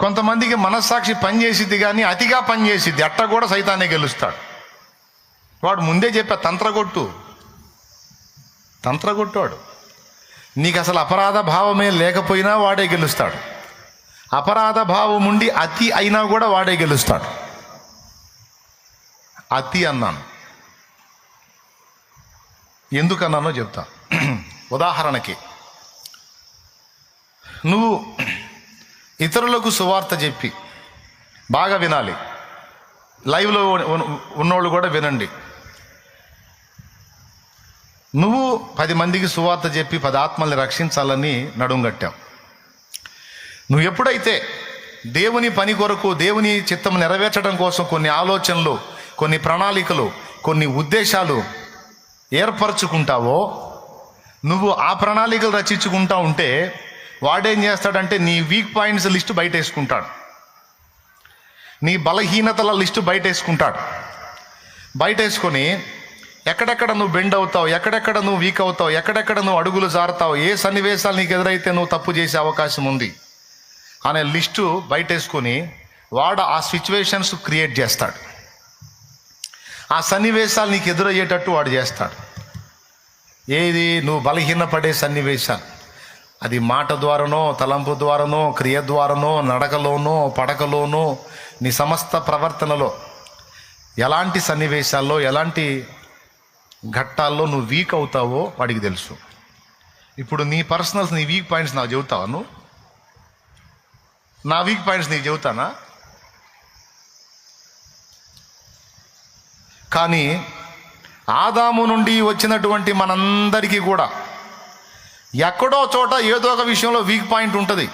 కొంతమందికి మనస్సాక్షి పనిచేసిద్ది కానీ అతిగా పనిచేసిద్ది. అట్ట కూడా సైతాన్ని గెలుస్తాడు. వాడు ముందే చెప్పా తంత్రగొట్టు. తంత్రగొట్టాడు నీకు అసలు అపరాధ భావమే లేకపోయినా వాడే గెలుస్తాడు. అపరాధ భావం ఉండి అతి అయినా కూడా వాడే గెలుస్తాడు. అతి అన్నాను. ఎందుకన్నానో చెప్తా. ఉదాహరణకి నువ్వు ఇతరులకు సువార్త చెప్పి బాగా వినాలి. లైవ్లో ఉన్నోళ్ళు కూడా వినండి. నువ్వు పది మందికి సువార్త చెప్పి పది ఆత్మల్ని రక్షించాలని నడుంగట్టావు నువ్వు ఎప్పుడైతే దేవుని పని కొరకు దేవుని చిత్తం నెరవేర్చడం కోసం కొన్ని ఆలోచనలు కొన్ని ప్రణాళికలు కొన్ని ఉద్దేశాలు ఏర్పరచుకుంటావో నువ్వు ఆ ప్రణాళికలు రచించుకుంటా ఉంటే వాడేం చేస్తాడంటే నీ వీక్ పాయింట్స్ లిస్టు బయట వేసుకుంటాడు నీ బలహీనతల లిస్టు బయట వేసుకుంటాడు బయట వేసుకొని ఎక్కడెక్కడ నువ్వు బెండ్ అవుతావు ఎక్కడెక్కడ నువ్వు వీక్ అవుతావు ఎక్కడెక్కడ నువ్వు అడుగులు జారుతావు ఏ సన్నివేశాలు నీకు ఎదురైతే నువ్వు తప్పు చేసే అవకాశం ఉంది అనే లిస్టు బయట వేసుకొని వాడు ఆ సిచ్యువేషన్స్ క్రియేట్ చేస్తాడు. ఆ సన్నివేశాలు నీకు ఎదురయ్యేటట్టు వాడు చేస్తాడు. ఏది? నువ్వు బలహీనపడే సన్నివేశాలు. అది మాట ద్వారానో తలంపు ద్వారానో క్రియ ద్వారానో నడకలోనో పడకలోనో నీ సమస్త ప్రవర్తనలో ఎలాంటి సన్నివేశాల్లో ఎలాంటి ఘట్టాల్లో నువ్వు వీక్ అవుతావో వాడికి తెలుసు. ఇప్పుడు నీ పర్సనల్స్ నీ వీక్ పాయింట్స్ నాకు చెబుతావా నువ్వు? నా వీక్ పాయింట్స్ నీకు చెబుతానా? కానీ ఆదాము నుండి వచ్చినటువంటి మనందరికీ కూడా ఎక్కడో చోట ఏదో ఒక విషయంలో వీక్ పాయింట్ ఉంటుంది.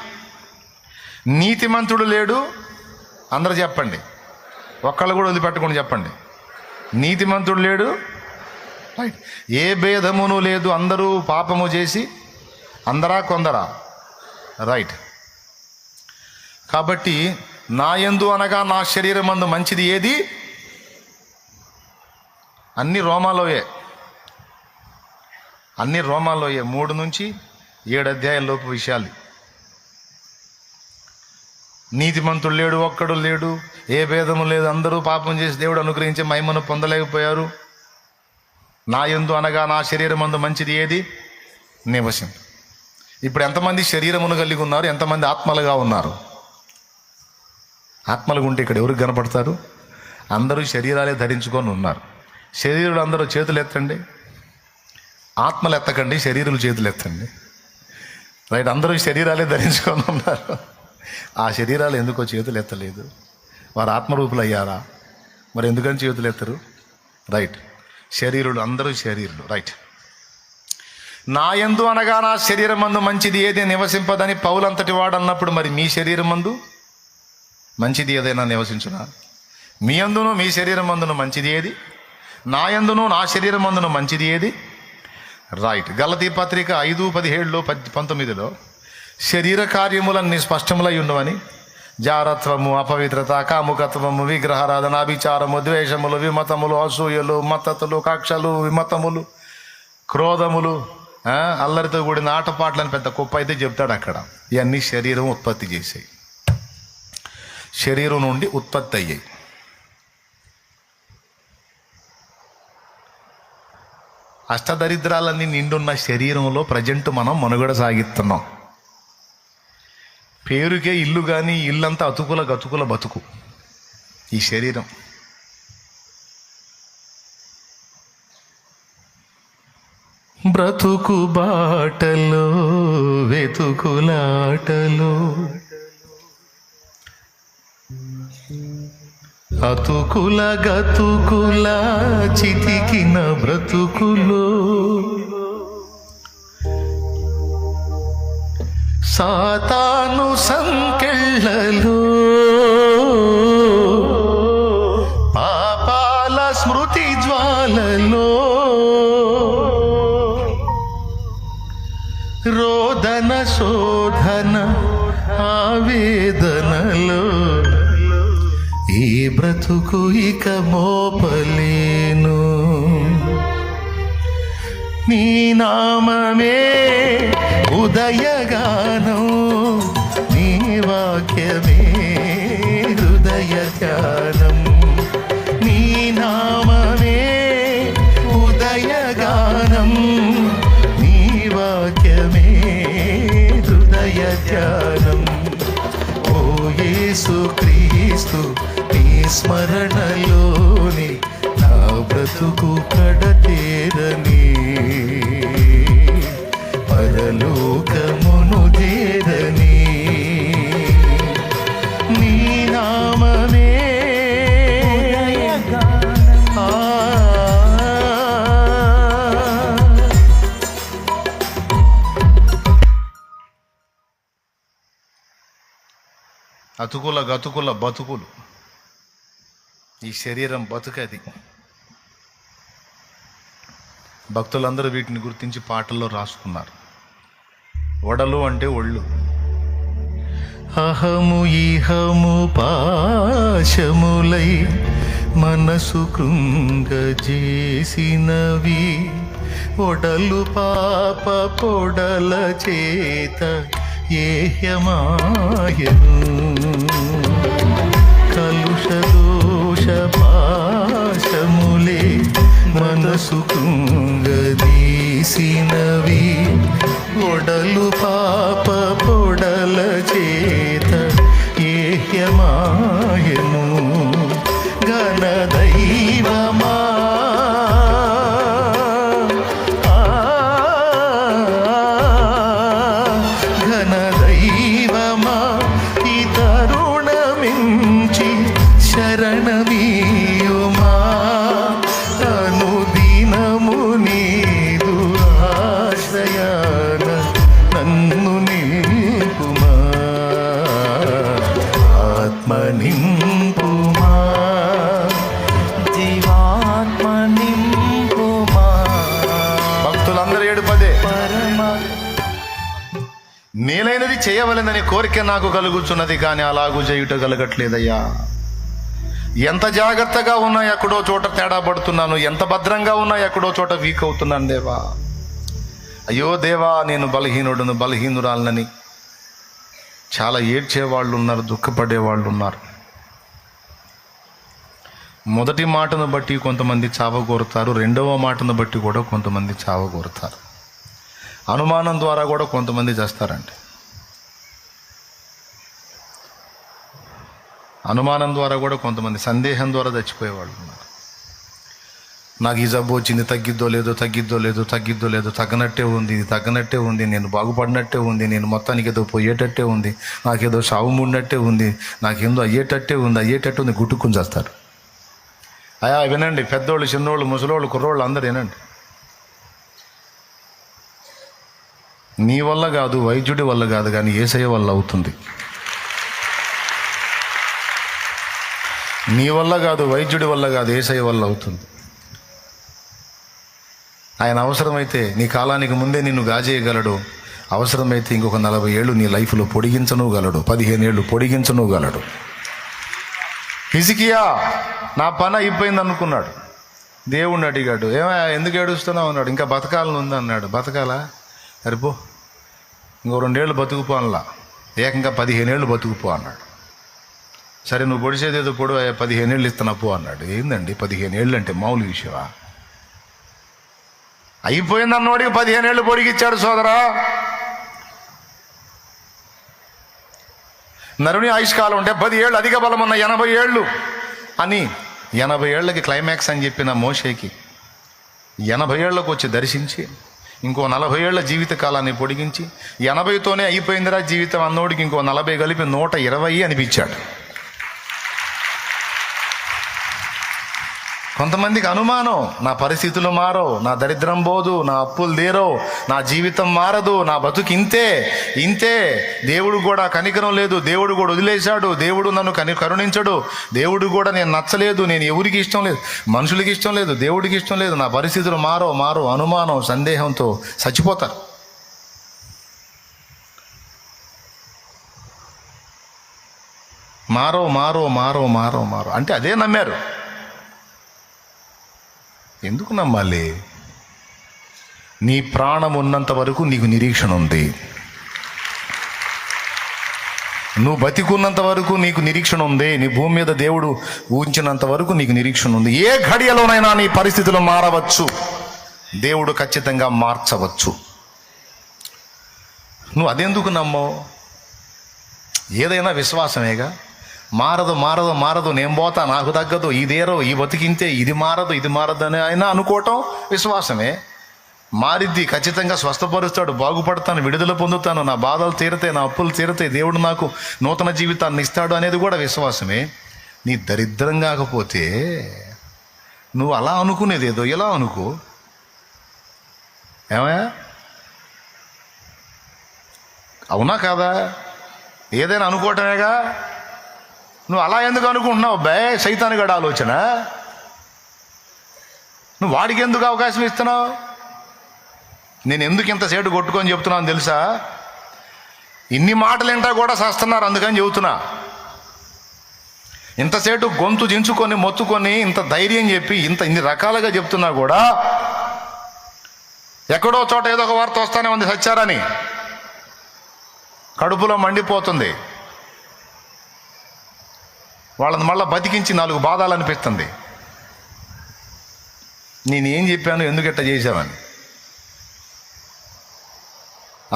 నీతిమంతుడు లేడు అందరు చెప్పండి. ఒక్కళ్ళు కూడా వదిలిపెట్టకుండా చెప్పండి. నీతిమంతుడు లేడు రైట్ ఏ భేదమును లేదు అందరూ పాపము చేసి అందరా కొందరా? రైట్ కాబట్టి నా ఎందు అనగా నా శరీరం మందు మంచిది ఏది? అన్ని రోమాలోయే. అన్ని రోమాలోయే మూడు నుంచి ఏడు అధ్యాయాలలోపు విషయాలు. నీతిమంతుడు లేడు ఒక్కడు లేడు ఏ భేదము లేదు. అందరూ పాపం చేసి దేవుడు అనుగ్రహించి మహిమను పొందలేకపోయారు. నా ఎందు అనగా నా శరీరం మందు మంచిది ఏది? నివసం ఇప్పుడు ఎంతమంది శరీరమును కలిగి ఉన్నారు ఎంతమంది ఆత్మలుగా ఉన్నారు? ఆత్మలుగా ఉంటే ఇక్కడ ఎవరికి కనపడతారు? అందరూ శరీరాలే ధరించుకొని ఉన్నారు. శరీరులు అందరూ చేతులు ఎత్తండి. ఆత్మలు ఎత్తకండి శరీరులు చేతులు ఎత్తండి రైట్ అందరూ శరీరాలే ధరించుకొని ఉన్నారు. ఆ శరీరాలు ఎందుకో చేతులు ఎత్తలేదు వారు ఆత్మరూపులు అయ్యారా మరి ఎందుకని చేతులు ఎత్తరు రైట్ శరీరులు అందరూ శరీరులు రైట్. నా ఎందు అనగా నా శరీరం మందు మంచిది ఏది నివసింపదని పౌలంతటి వాడు అన్నప్పుడు మరి మీ శరీరం మందు మంచిది ఏదైనా నివసించునా? మీ అందును మీ శరీరం మందును మంచిది ఏది? నా యందును నా శరీరం మందును మంచిది ఏది? రైట్ గలతీ పత్రిక ఐదు పదిహేడులో పద్ పంతొమ్మిదిలో శరీర కార్యములన్నీ స్పష్టములై ఉండవని జారత్వము అపవిత్రత కాముకత్వము విగ్రహారాధన అభిచారము ద్వేషములు విమతములు అసూయలు మత్తతులు కక్షలు విమతములు క్రోధములు అల్లరితో కూడిన ఆటపాటలను పెద్ద కుప్ప అయితే చెప్తాడు అక్కడ. ఇవన్నీ శరీరం ఉత్పత్తి చేసాయి. శరీరం నుండి ఉత్పత్తి అయ్యాయి. అష్టదరిద్రాలన్నీ నిండున్న శరీరంలో ప్రజెంట్ మనం మనుగడ సాగిస్తున్నాం పేరుకే ఇల్లు కానీ ఇల్లంతా అతుకుల గతుకుల బతుకు. ఈ శరీరం. బ్రతుకు బాటలో వెతుకులాటలో. అతుకుల గతుకుల చితికిన బ్రతుకులు సాతాను సంకెళ్ళలో పాపాల స్మృతి జ్వాలలో రోదన సో బ్రతుకు ఇక మోపలేను. నీ నామమే ఉదయగానం నీ వాక్యమే హృదయ ధ్యానం నీ నామమే ఉదయగానం నీ వాక్యమే హృదయ ధ్యానం ఓ యేసు క్రీస్తు స్మరణలోని నా బ్రతుకు కడతేరని. పరలోకమును చేరని. నీ నామమే అతుకుల గతుకుల బతుకులు. ఈ శరీరం బతుకది. భక్తులందరూ వీటిని గుర్తించి పాటల్లో రాసుకున్నారు. వడలు అంటే ఒళ్ళు. అహము ఇహము పాశములై మనసు కృంగజేసినవి. ఒడలు పాప పొడల చేత ఏహ్యమాయను. కలుష పాశములే మనసు కృంగదీసినవి. ఒడలు పా కోరిక నాకు కలుగుచున్నది కానీ అలాగూ చేయుట కలగట్లేదయ్యా. ఎంత జాగ్రత్తగా ఉన్నా ఎక్కడో చోట తేడా పడుతున్నాను. ఎంత భద్రంగా ఉన్నా ఎక్కడో చోట వీక్ అవుతున్నాను దేవా. అయ్యో దేవా నేను బలహీనుడును బలహీనురాలనని. చాలా ఏడ్చే వాళ్ళు ఉన్నారు దుఃఖపడే వాళ్ళు ఉన్నారు మొదటి మాటను బట్టి కొంతమంది చావగోరుతారు రెండవ మాటను బట్టి కూడా కొంతమంది చావగోరుతారు అనుమానం ద్వారా కూడా కొంతమంది చేస్తారండి. అనుమానం ద్వారా కూడా కొంతమంది సందేహం ద్వారా చచ్చిపోయేవాళ్ళు ఉన్నారు. నాకు ఈ జబ్బు వచ్చింది తగ్గిద్దో లేదో తగ్గిద్దో లేదో తగ్గిద్దో లేదో తగ్గనట్టే ఉంది ఇది తగ్గనట్టే ఉంది నేను బాగుపడినట్టే ఉంది నేను మొత్తానికి ఏదో పోయేటట్టే ఉంది నాకేదో షావు ముడినట్టే ఉంది నాకేందో అయ్యేటట్టే ఉంది అయ్యేటట్టు ఉంది గుట్టుకుని చేస్తారు. అయా వినండి పెద్దోళ్ళు చిన్నోళ్ళు ముసలోళ్ళు కుర్రోళ్ళు అందరూ వినండి. నీ వల్ల కాదు వైద్యుడి వల్ల కాదు కానీ ఏసయ్య వల్ల అవుతుంది. నీ వల్ల కాదు వైద్యుడి వల్ల కాదు ఏసై వల్ల అవుతుంది. ఆయన అవసరమైతే నీ కాలానికి ముందే నిన్ను గాజేయగలడు. అవసరమైతే ఇంకొక నలభై ఏళ్ళు నీ లైఫ్లో పొడిగించను గలడు పదిహేను ఏళ్ళు పొడిగించను గలడు హిజికియా నా పని అయిపోయింది అనుకున్నాడు దేవుణ్ణి అడిగాడు ఏమయ్యా ఎందుకు ఏడుస్తున్నావు? అన్నాడు ఇంకా బతకాలను ఉంది అన్నాడు. బతకాలా? సరిపో ఇంకో రెండేళ్ళు బతుకుపో అనలా. ఏకంగా పదిహేనేళ్ళు బతుకుపో అన్నాడు. సరే నువ్వు పొడిచేది ఏదో పొడు పదిహేను ఏళ్ళు ఇస్తున్నా పో అన్నాడు. ఏందండి పదిహేను ఏళ్ళు అంటే మామూలు విషయమా? అయిపోయింది అన్నోడికి పదిహేనేళ్ళు పొడిగిచ్చాడు సోదరా. నరుని ఆయుష్కాలం ఉంటే పది ఏళ్ళు అధిక బలం ఉన్న ఎనభై ఏళ్ళు అని ఎనభై ఏళ్ళకి క్లైమాక్స్ అని చెప్పిన మోషేకి ఎనభై ఏళ్ళకు వచ్చి దర్శించి ఇంకో నలభై ఏళ్ళ జీవిత కాలాన్ని పొడిగించి ఎనభైతోనే అయిపోయిందిరా జీవితం అన్నోడికి ఇంకో నలభై కలిపి నూట ఇరవై అనిపించాడు. కొంతమందికి అనుమానం నా పరిస్థితులు మారో నా దరిద్రం పోదు నా అప్పులు తీరో నా జీవితం మారదు నా బతుకు ఇంతే ఇంతే. దేవుడు కూడా కనికరం లేదు దేవుడు కూడా వదిలేశాడు దేవుడు నన్ను కని కరుణించడు దేవుడు కూడా నేను నచ్చలేదు నేను ఎవరికి ఇష్టం లేదు మనుషులకి ఇష్టం లేదు దేవుడికి ఇష్టం లేదు నా పరిస్థితులు మారో మారో అనుమానం సందేహంతో చచ్చిపోతారు. మారో మారో మారో మారో మారో అంటే అదే నమ్మారు. ఎందుకు నమ్మాలి? నీ ప్రాణం ఉన్నంత వరకు నీకు నిరీక్షణ ఉంది. నువ్వు బతికున్నంత వరకు నీకు నిరీక్షణ ఉంది. నీ భూమి మీద దేవుడు ఊహించినంత వరకు నీకు నిరీక్షణ ఉంది. ఏ ఘడియలోనైనా నీ పరిస్థితులు మారవచ్చు. దేవుడు ఖచ్చితంగా మార్చవచ్చు. నువ్వు అదెందుకు నమ్మవు? ఏదైనా విశ్వాసమేగా? మారదు మారదు మారదు నేను పోతా నాకు తగ్గదు ఇదేరో ఈ బతికింతే ఇది మారదు ఇది మారదు అని ఆయన అనుకోవటం విశ్వాసమే. మారిద్ది ఖచ్చితంగా స్వస్థపరుస్తాడు బాగుపడతాను విడుదల పొందుతాను నా బాధలు తీరతాయి నా అప్పులు తీరతాయి దేవుడు నాకు నూతన జీవితాన్ని ఇస్తాడు అనేది కూడా విశ్వాసమే. నీ దరిద్రం కాకపోతే నువ్వు అలా అనుకునేది ఏదో ఇలా అనుకో? ఏమయ్యా? అవునా కాదా? ఏదైనా అనుకోవటమేగా? నువ్వు అలా ఎందుకు అనుకుంటున్నావు బే? సైతానుగడ ఆలోచన. నువ్వు వాడికి ఎందుకు అవకాశం ఇస్తున్నావు? నేను ఎందుకు ఇంత సేటు కొట్టుకొని చెప్తున్నాను తెలుసా? ఇన్ని మాటలు ఏంటా కూడా చేస్తున్నారు అందుకని చెబుతున్నా. ఇంతసేటు గొంతు దించుకొని మొత్తుకొని ఇంత ధైర్యం చెప్పి ఇంత ఇన్ని రకాలుగా చెప్తున్నా కూడా ఎక్కడో చోట ఏదో ఒక వార్త వస్తానే ఉంది సచ్చారని కడుపులో మండిపోతుంది. వాళ్ళని మళ్ళీ బతికించి నాలుగు బాధాలు అనిపిస్తుంది. నేనేం చెప్పాను? ఎందుకు ఇట్లా చేశామని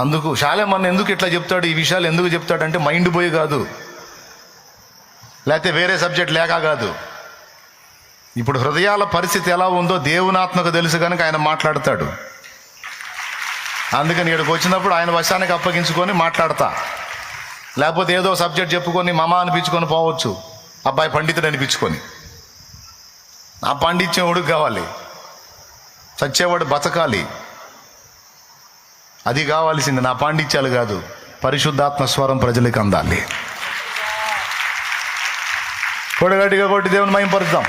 అందుకు శాలేమన్న ఎందుకు ఇట్లా చెప్తాడు? ఈ విషయాలు ఎందుకు చెప్తాడంటే మైండ్ పోయి కాదు. లేకపోతే వేరే సబ్జెక్ట్ లేక కాదు. ఇప్పుడు హృదయాల పరిస్థితి ఎలా ఉందో దేవునాత్మకు తెలుసు కనుక ఆయన మాట్లాడతాడు. అందుకని ఇక్కడికి వచ్చినప్పుడు ఆయన వశానికి అప్పగించుకొని మాట్లాడతా. లేకపోతే ఏదో సబ్జెక్ట్ చెప్పుకొని మమ అనిపించుకొని పోవచ్చు. అబ్బాయి పండితుడు అనిపించుకొని నా పాండిత్యం ఉడుకు కావాలి. చచ్చేవాడు బతకాలి. అది కావాల్సింది నా పాండిత్యాలు కాదు పరిశుద్ధాత్మ స్వరం ప్రజలకు అందాలి. కొడగట్టిగా కొట్టి దేవుని మయంపరుద్దాం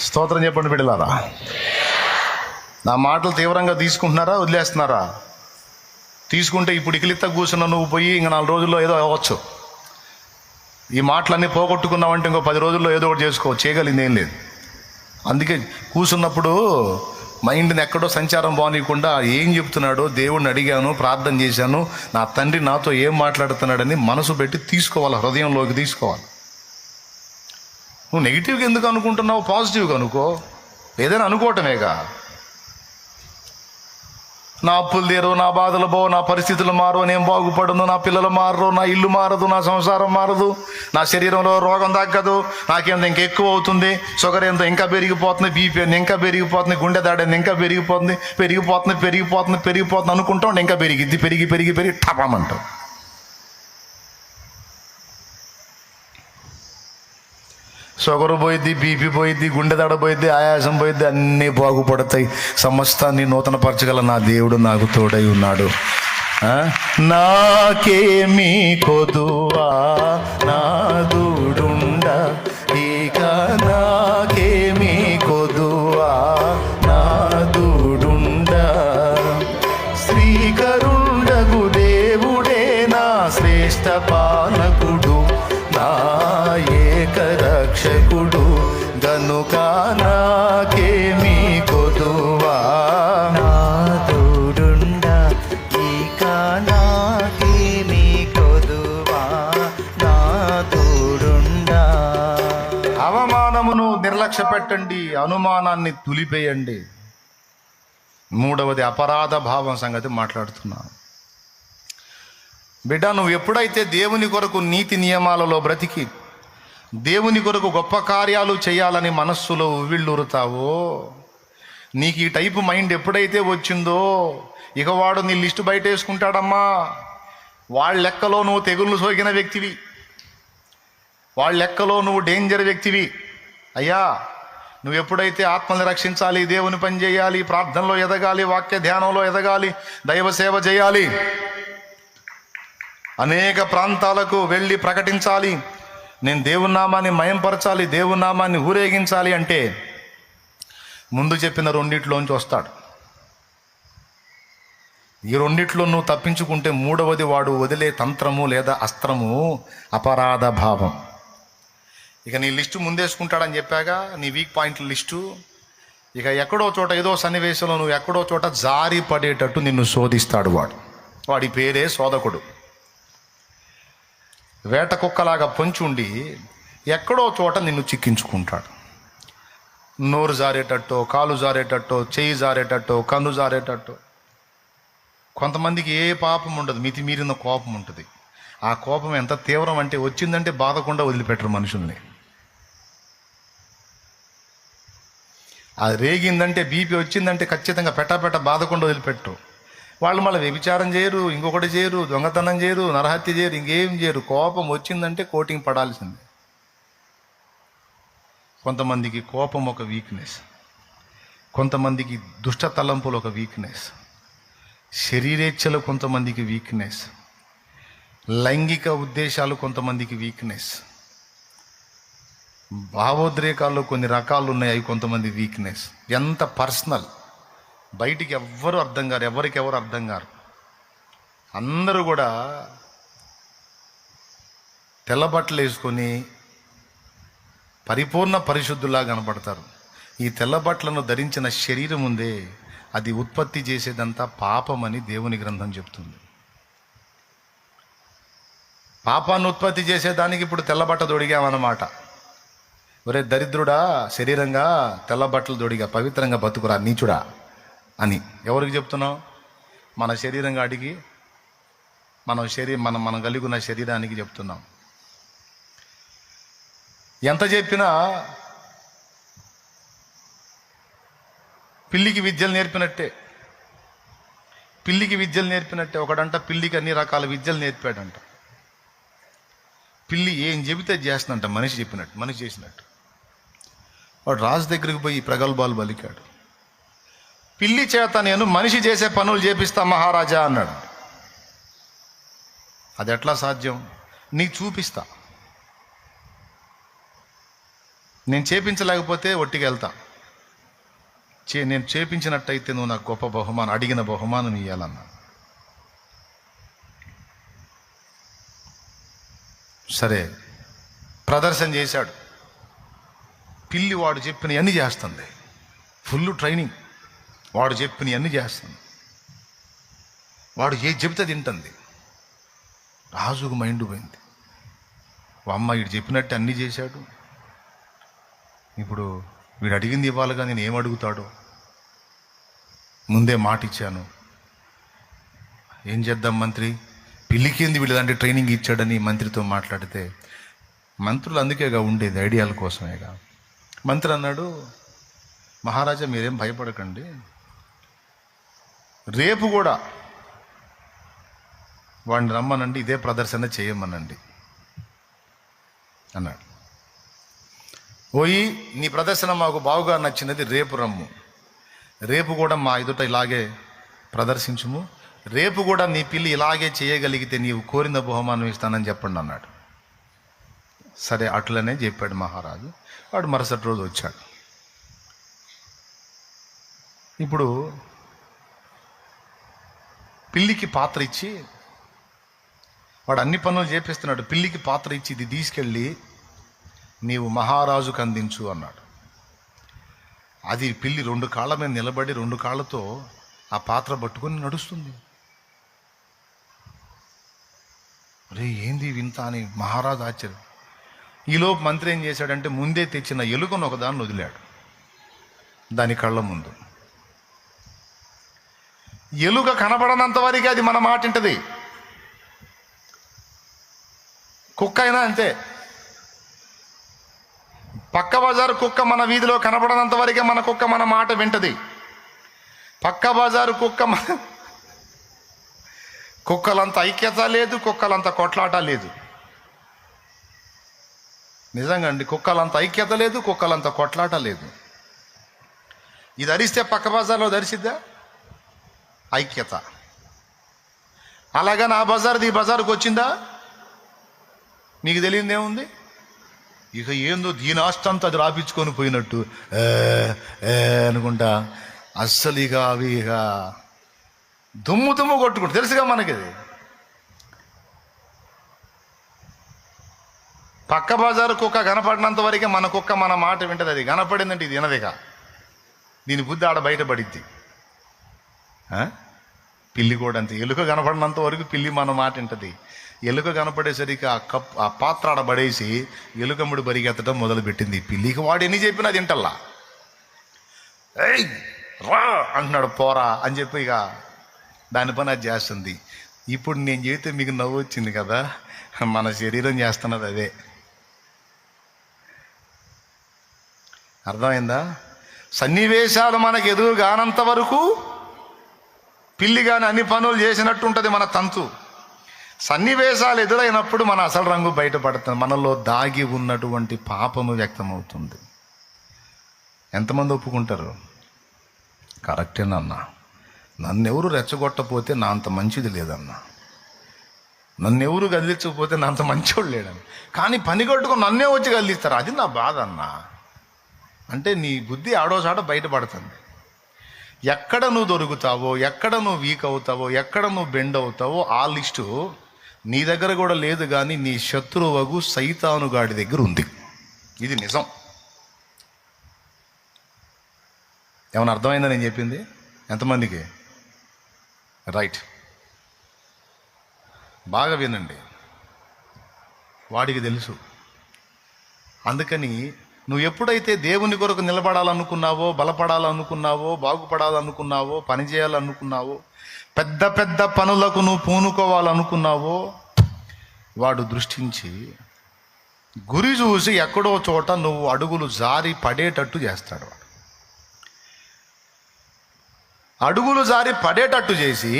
స్తోత్రం చెప్పండి బిడ్డలారా. నా మాటలు తీవ్రంగా తీసుకుంటున్నారా వదిలేస్తున్నారా? తీసుకుంటే ఇప్పుడు ఇకిలిత్త కూర్చున్న నువ్వు పోయి ఇంక నాలుగు రోజుల్లో ఏదో అవ్వచ్చు. ఈ మాటలన్నీ పోగొట్టుకున్నావంటే ఇంకో పది రోజుల్లో ఏదో ఒకటి చేసుకో చేయగలిగింది ఏం లేదు. అందుకే కూర్చున్నప్పుడు మైండ్ని ఎక్కడో సంచారం బాగానీయకుండా ఏం చెప్తున్నాడో దేవుణ్ణి అడిగాను ప్రార్థన చేశాను నా తండ్రి నాతో ఏం మాట్లాడుతున్నాడని మనసు పెట్టి తీసుకోవాలి హృదయంలోకి తీసుకోవాలి. నువ్వు నెగిటివ్గా ఎందుకు అనుకుంటున్నావు పాజిటివ్గా అనుకో. ఏదైనా అనుకోవటమేగా. నా అప్పులు తీరు నా బాధలు బో నా పరిస్థితులు మారు నేను బాగుపడను నా పిల్లలు మారరు నా ఇల్లు మారదు నా సంసారం మారదు నా శరీరంలో రోగం తగ్గదు నాకేంత ఇంకా ఎక్కువ అవుతుంది షుగర్ ఎంత ఇంకా పెరిగిపోతుంది బీపీ ఎంత ఇంకా పెరిగిపోతుంది గుండె దాడి ఇంకా పెరిగిపోతుంది పెరిగిపోతుంది పెరిగిపోతుంది పెరిగిపోతుంది అనుకుంటాం ఇంకా పెరిగిద్ది పెరిగి పెరిగి పెరిగి టపామంటావు. షుగర్ పోయిద్ది బీపీ పోయిద్ది గుండె దడ పోయిద్ది ఆయాసం పోయిద్ది అన్నీ బాగుపడతాయి. సమస్తాన్ని నూతన పరచగల నా దేవుడు నాకు తోడై ఉన్నాడు. నాకేమీ కొదువా? నా దూడు నాకేమీ కొదువా? నాదుడుండ ఇక నాకేమీ కొదువా? నాదుడుండ అవమానమును నిర్లక్ష్య పెట్టండి అనుమానాన్ని తులిపేయండి. మూడవది అపరాధ భావం సంగతి మాట్లాడుతున్నాను బిడ్డ నువ్వు ఎప్పుడైతే దేవుని కొరకు నీతి నియమాలలో బ్రతికి దేవుని కొరకు గొప్ప కార్యాలు చేయాలని మనస్సులో ఉవ్విళ్ళూరుతావో? నీకు ఈ టైపు మైండ్ ఎప్పుడైతే వచ్చిందో ఇక వాడు నీ లిస్టు బయట వేసుకుంటాడమ్మా వాళ్ళ లెక్కలో నువ్వు తెగుళ్ళు సోకిన వ్యక్తివి. వాళ్ళ లెక్కలో నువ్వు డేంజర్ వ్యక్తివి. అయ్యా నువ్వు ఎప్పుడైతే ఆత్మని రక్షించాలి దేవుని పని చేయాలి ప్రార్థనలో ఎదగాలి వాక్య ధ్యానంలో ఎదగాలి దైవ సేవ చేయాలి అనేక ప్రాంతాలకు వెళ్ళి ప్రకటించాలి నేను దేవుని నామాన్ని మయంపరచాలి దేవుని నామాన్ని ఊరేగించాలి అంటే ముందు చెప్పిన రెండిట్లోంచి వస్తాడు. ఈ రెండిట్లో నువ్వు తప్పించుకుంటే మూడవది వాడు వదిలే తంత్రము లేదా అస్త్రము అపరాధ భావం. ఇక నీ లిస్టు ముందేసుకుంటాడని చెప్పాగా నీ వీక్ పాయింట్ల లిస్టు. ఇక ఎక్కడో చోట ఏదో సన్నివేశంలో నువ్వు ఎక్కడో చోట జారి పడేటట్టు నిన్ను శోధిస్తాడు వాడు. వాడి పేరే శోధకుడు. వేట కుక్కలాగా పొంచి ఉండి ఎక్కడో చోట నిన్ను చిక్కించుకుంటాడు. నోరు జారేటట్టో కాలు జారేటట్టో చేయి జారేటట్టో కన్ను జారేటట్టో. కొంతమందికి ఏ పాపం ఉండదు మితి మీరిన కోపం ఉంటుంది. ఆ కోపం ఎంత తీవ్రం అంటే వచ్చిందంటే బాధకుండా వదిలిపెట్టరు మనుషుల్ని. అది రేగిందంటే బీపీ వచ్చిందంటే ఖచ్చితంగా పెట్టపెట్ట బాధకుండా వదిలిపెట్టరు. వాళ్ళు మళ్ళీ వ్యభిచారం చేయరు ఇంకొకటి చేయరు దొంగతనం చేయరు నరహత్య చేయరు ఇంకేం చేయరు. కోపం వచ్చిందంటే కోటింగ్ పడాల్సిందే. కొంతమందికి కోపం ఒక వీక్నెస్ కొంతమందికి దుష్ట తలంపులు ఒక వీక్నెస్ శరీరేచ్ఛలు కొంతమందికి వీక్నెస్ లైంగిక ఉద్దేశాలు కొంతమందికి వీక్నెస్ భావోద్రేకాల్లో కొన్ని రకాలు ఉన్నాయి అవి కొంతమంది వీక్నెస్ ఎంత పర్సనల్. బయటికి ఎవ్వరు అర్థం కారు ఎవరికి ఎవరు అర్థం కారు. అందరూ కూడా తెల్ల బట్టలు వేసుకొని పరిపూర్ణ పరిశుద్ధులా కనపడతారు. ఈ తెల్ల బట్టలను ధరించిన శరీరం ఉందే అది ఉత్పత్తి చేసేదంతా పాపమని దేవుని గ్రంథం చెప్తుంది. పాపాన్ని ఉత్పత్తి చేసేదానికి ఇప్పుడు తెల్లబట్ట దొడిగామన్నమాట. ఒరే దరిద్రుడా శరీరంగా తెల్ల బట్టలు దొడిగా పవిత్రంగా బతుకురా నీచుడా. అని. ఎవరికి చెప్తున్నావు? మన శరీరంగా అడిగి మనం శరీరం మనం మనం కలిగి ఉన్న శరీరానికి చెప్తున్నాం. ఎంత చెప్పినా పిల్లికి విద్యలు నేర్పినట్టే. పిల్లికి విద్యలు నేర్పినట్టే. ఒకడంట పిల్లికి అన్ని రకాల విద్యలు నేర్పాడంట. పిల్లి ఏం చెబితే చేస్తుందంట. మనిషి చెప్పినట్టు మనిషి చేసినట్టు. వాడు రాజు దగ్గరికి పోయి ప్రగల్భాలు పలికాడు పిల్లి చేత నేను మనిషి చేసే పనులు చేపిస్తా మహారాజా అన్నాడు. అది ఎట్లా సాధ్యం? నీకు చూపిస్తా. నేను చేపించలేకపోతే ఒట్టికి వెళ్తా చే నేను చేపించినట్టయితే నువ్వు నాకు గొప్ప బహుమానం అడిగిన బహుమానం ఇవ్వాలన్నా సరే ప్రదర్శన చేశాడు. పిల్లి వాడు చెప్పిన అన్ని చేస్తుంది. Full training. వాడు చెప్పిన అన్ని చేస్తుంది వాడు ఏ చెబితే తింటుంది. రాజుకు మైండ్ పోయింది. అమ్మ వీడు చెప్పినట్టు అన్ని చేశాడు. ఇప్పుడు వీడు అడిగింది ఇవ్వాలిగా నేను ఏం అడుగుతాడో. ముందే మాట ఇచ్చాను. ఏం చేద్దాం మంత్రి? పిల్లికేంది వీళ్ళు అంటే ట్రైనింగ్ ఇచ్చాడని మంత్రితో మాట్లాడితే మంత్రులు అందుకేగా ఉండేది ఐడియాల కోసమేగా. మంత్రి అన్నాడు మహారాజా మీరేం భయపడకండి. రేపు కూడా వాడిని రమ్మనండి ఇదే ప్రదర్శన చేయమనండి అన్నాడు. పోయి నీ ప్రదర్శన మాకు బాగుగా నచ్చినది రేపు రమ్ము. రేపు కూడా మా ఎదుట ఇలాగే ప్రదర్శించుము. రేపు కూడా నీ పిల్లి ఇలాగే చేయగలిగితే నీవు కోరిన బహుమానం ఇస్తానని చెప్పండి అన్నాడు. సరే అట్లనే చెప్పాడు మహారాజు. వాడు మరుసటి రోజు వచ్చాడు. ఇప్పుడు పిల్లికి పాత్ర ఇచ్చి వాడు అన్ని పనులు చేపిస్తున్నాడు. పిల్లికి పాత్ర ఇచ్చి ఇది తీసుకెళ్ళి నీవు మహారాజుకు అందించు అన్నాడు. అది పిల్లి రెండు కాళ్ళ మీద నిలబడి రెండు కాళ్ళతో ఆ పాత్ర పట్టుకొని నడుస్తుంది. రే ఏంది వింత అని మహారాజు ఆశ్చర్యం. ఈలోపు మంత్రి ఏం చేశాడంటే ముందే తెచ్చిన ఎలుకను ఒకదాన్ని వదిలాడు. దాని కళ్ళ ముందు. ఎలుక కనబడనంత వరకు అది మన మాట వింటది. కుక్క అయినా అంతే. పక్క బజారు కుక్క మన వీధిలో కనపడనంత వరకే మన కుక్క మన మాట వింటది. పక్క బజారు కుక్క మన కుక్కలంత ఐక్యత లేదు కుక్కలంత కొట్లాట లేదు. నిజంగా అండి కుక్కలంత ఐక్యత లేదు కుక్కలంత కొట్లాట లేదు. ఇది అరిస్తే పక్క బజార్లో ధరిసిద్దా ఐక్యత. అలాగా నా బజార్ది ఈ బజారుకు వచ్చిందా? నీకు తెలియదేముంది ఇక ఏందో దీని ఆస్తంతా అది రాపించుకొని పోయినట్టు. ఏ, అనుకుంటా. అస్సలు ఇక అవి ఇక దుమ్ము దుమ్ము కొట్టుకుంటు. తెలుసుగా మనకి పక్క బజారు కుక్క కనపడినంత వరకే మన కుక్క మన మాట వింటది అది. కనపడిందంటే ఇది వినదిగా దీని బుద్ధి ఆడ బయటపడిద్ది పిల్లి కూడా అంతే. ఎలుక కనపడినంత వరకు పిల్లి మన మాట వింటది. ఎలుక కనపడేసరికి ఆ కప్ ఆ పాత్ర ఆడ పడేసి ఎలుకమ్ముడు పరిగెత్తడం మొదలుపెట్టింది. పిల్లికి వాడు ఎన్ని చెప్పినా తింటల్లా. ఏయ్ రా అంటున్నాడు పోరా అని చెప్పి ఇక దాని పని అది చేస్తుంది. ఇప్పుడు నేను చేస్తే మీకు నవ్వు వచ్చింది కదా. మన శరీరం చేస్తున్నది అదే. అర్థమైందా? సన్నివేశాలు మనకు ఎదురు కానంత వరకు పిల్లి కానీ అన్ని పనులు చేసినట్టు ఉంటుంది మన తంతు. సన్నివేశాలు ఎదురైనప్పుడు మన అసలు రంగు బయటపడుతుంది. మనలో దాగి ఉన్నటువంటి పాపము వ్యక్తమవుతుంది. ఎంతమంది ఒప్పుకుంటారు? కరెక్టేనన్నా నన్నెవరు రెచ్చగొట్టపోతే నా అంత మంచిది లేదన్నా. నన్నెవరు కదిలించకపోతే నా అంత మంచోడు లేడని కానీ పని కొట్టుకుని నన్నే వచ్చి కదిలిస్తారు అది నా బాధ అన్నా అంటే నీ బుద్ధి ఆడోసాడో బయటపడుతుంది. ఎక్కడ నువ్వు దొరుకుతావో ఎక్కడ నువ్వు వీక్ అవుతావో ఎక్కడ నువ్వు బెండ్ అవుతావో ఆ లిస్టు నీ దగ్గర కూడా లేదు కానీ నీ శత్రువగు సైతానుగాడి దగ్గర ఉంది. ఇది నిజం. ఏమైనా అర్థమైందా నేను చెప్పింది? ఎంతమందికి? రైట్. బాగా వినండి. వాడికి తెలుసు. అందుకని నువ్వు ఎప్పుడైతే దేవుని కొరకు నిలబడాలనుకున్నావో బలపడాలనుకున్నావో బాగుపడాలనుకున్నావో పనిచేయాలనుకున్నావో పెద్ద పెద్ద పనులకు నువ్వు పూనుకోవాలనుకున్నావో వాడు దృష్టించి గురి చూసి ఎక్కడో చోట నువ్వు అడుగులు జారి పడేటట్టు చేస్తాడు వాడు. అడుగులు జారి పడేటట్టు చేసి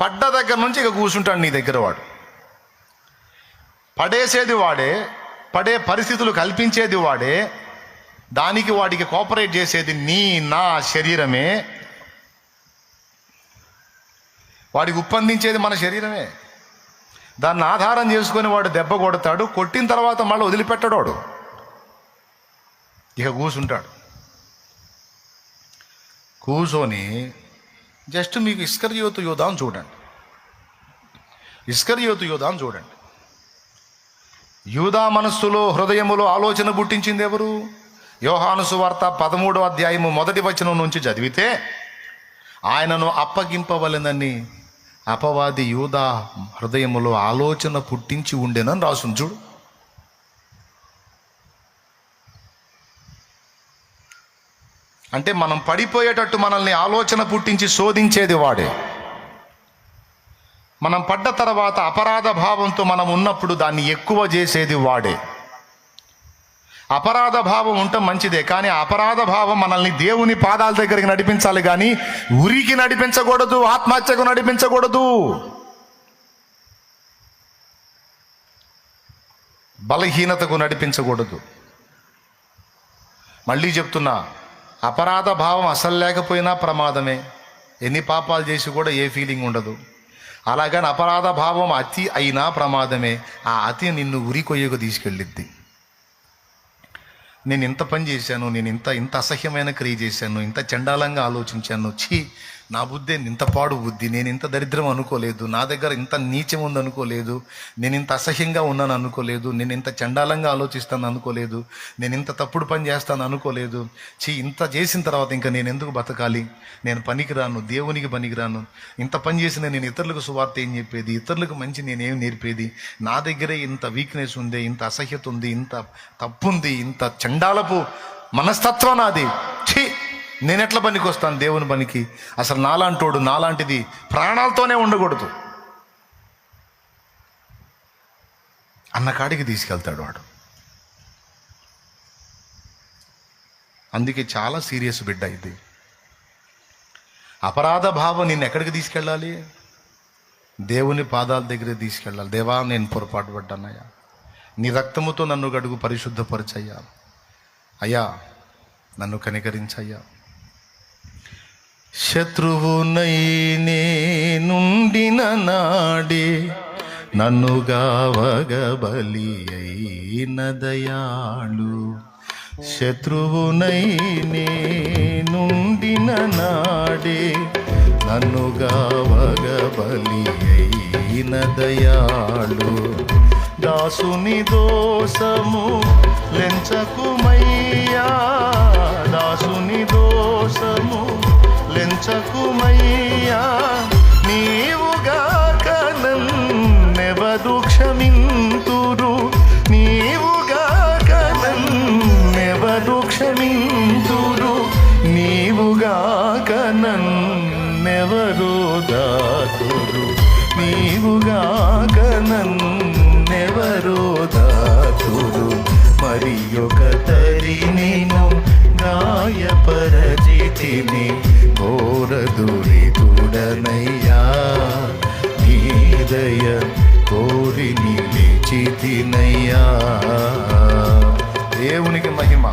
పడ్డ దగ్గర నుంచి ఇక కూర్చుంటాడు నీ దగ్గర వాడు. పడేసేది వాడే పడే పరిస్థితులు కల్పించేది వాడే దానికి వాడికి కోఆపరేట్ చేసేది నీ నా శరీరమే. వాడికి ఉప్పందించేది మన శరీరమే. దాన్ని ఆధారం చేసుకొని వాడు దెబ్బ కొడతాడు కొట్టిన తర్వాత మళ్ళీ వదిలిపెట్టడు వాడు. ఇక కూసుంటాడు. కూర్చొని జస్ట్ మీకు ఇస్కర్యోతు యోధాను చూడండి. ఇస్కర్యోతు యోధాను చూడండి. యూదా మనస్సులో హృదయములో ఆలోచన పుట్టించింది ఎవరు? యోహాను సువార్త పదమూడో అధ్యాయము మొదటి వచనం నుంచి చదివితే ఆయనను అప్పగింపవలెనని అపవాది యూదా హృదయములో ఆలోచన పుట్టించి ఉండేనని రాసును చూడు. అంటే మనం పడిపోయేటట్టు మనల్ని ఆలోచన పుట్టించి శోధించేది వాడే. మనం పడ్డ తర్వాత అపరాధ భావంతో మనం ఉన్నప్పుడు దాన్ని ఎక్కువ చేసేది వాడే. అపరాధ భావం ఉండటం మంచిదే కానీ అపరాధ భావం మనల్ని దేవుని పాదాల దగ్గరికి నడిపించాలి కానీ ఉరికి నడిపించకూడదు ఆత్మహత్యకు నడిపించకూడదు. బలహీనతకు నడిపించకూడదు. మళ్ళీ చెప్తున్నా అపరాధ భావం అసలు లేకపోయినా ప్రమాదమే. ఎన్ని పాపాలు చేసి కూడా ఏ ఫీలింగ్ ఉండదు. అలాగని అపరాధ భావం అతి అయినా ప్రమాదమే. ఆ అతి నిన్ను ఉరి కొయ్యకు తీసుకెళ్ళిద్ది. నేను ఇంత పని చేశాను నేను ఇంత ఇంత అసహ్యమైన క్రియ చేశాను ఇంత చండాలంగా ఆలోచించాను. ఛీ నా బుద్ధి ఇంత పాడు బుద్ధి నేను ఇంత దరిద్రం అనుకోలేదు నా దగ్గర ఇంత నీచం ఉంది అనుకోలేదు నేను ఇంత అసహ్యంగా ఉన్నాను అనుకోలేదు నేను ఇంత చండాలంగా ఆలోచిస్తాను అనుకోలేదు నేను ఇంత తప్పుడు పని చేస్తాను అనుకోలేదు. ఛీ ఇంత చేసిన తర్వాత ఇంకా నేను ఎందుకు బతకాలి? నేను పనికిరాను దేవునికి పనికిరాను. ఇంత పని చేసిన నేను ఇతరులకు సువార్త ఏం చెప్పేది? ఇతరులకు మంచి నేనేం నేర్పేది? నా దగ్గరే ఇంత వీక్నెస్ ఉంది ఇంత అసహ్యత ఉంది ఇంత తప్పు ఉంది ఇంత చండాలపు మనస్తత్వం నాది. ఛీ! నేను ఎట్లా పనికి వస్తాను దేవుని పనికి? అసలు నాలాంటోడు నాలాంటిది ప్రాణాలతోనే ఉండకూడదు. అన్న కాడికి తీసుకెళ్తాడు వాడు. అందుకే చాలా సీరియస్ బిడ్డ ఇది. అపరాధ భావం నేను ఎక్కడికి తీసుకెళ్ళాలి? దేవుని పాదాల దగ్గర తీసుకెళ్ళాలి. దేవా నేను పొరపాటు పడ్డానయ్యా. నీ రక్తముతో నన్ను గడుగు పరిశుద్ధపరచయ్యా. అయ్యా నన్ను కనికరించయ్యా. శత్రువునై నుండిన నాడే నన్ను గావగబలి అయిన దయాళు. శత్రువునై నుండిన నాడే నన్ను గావగబలి అయిన దయాళు. దాసుని దోషము లెంచకుమయ్యా నీదయ కోరి నిలిచితినయ్యా దేవునికి మహిమ.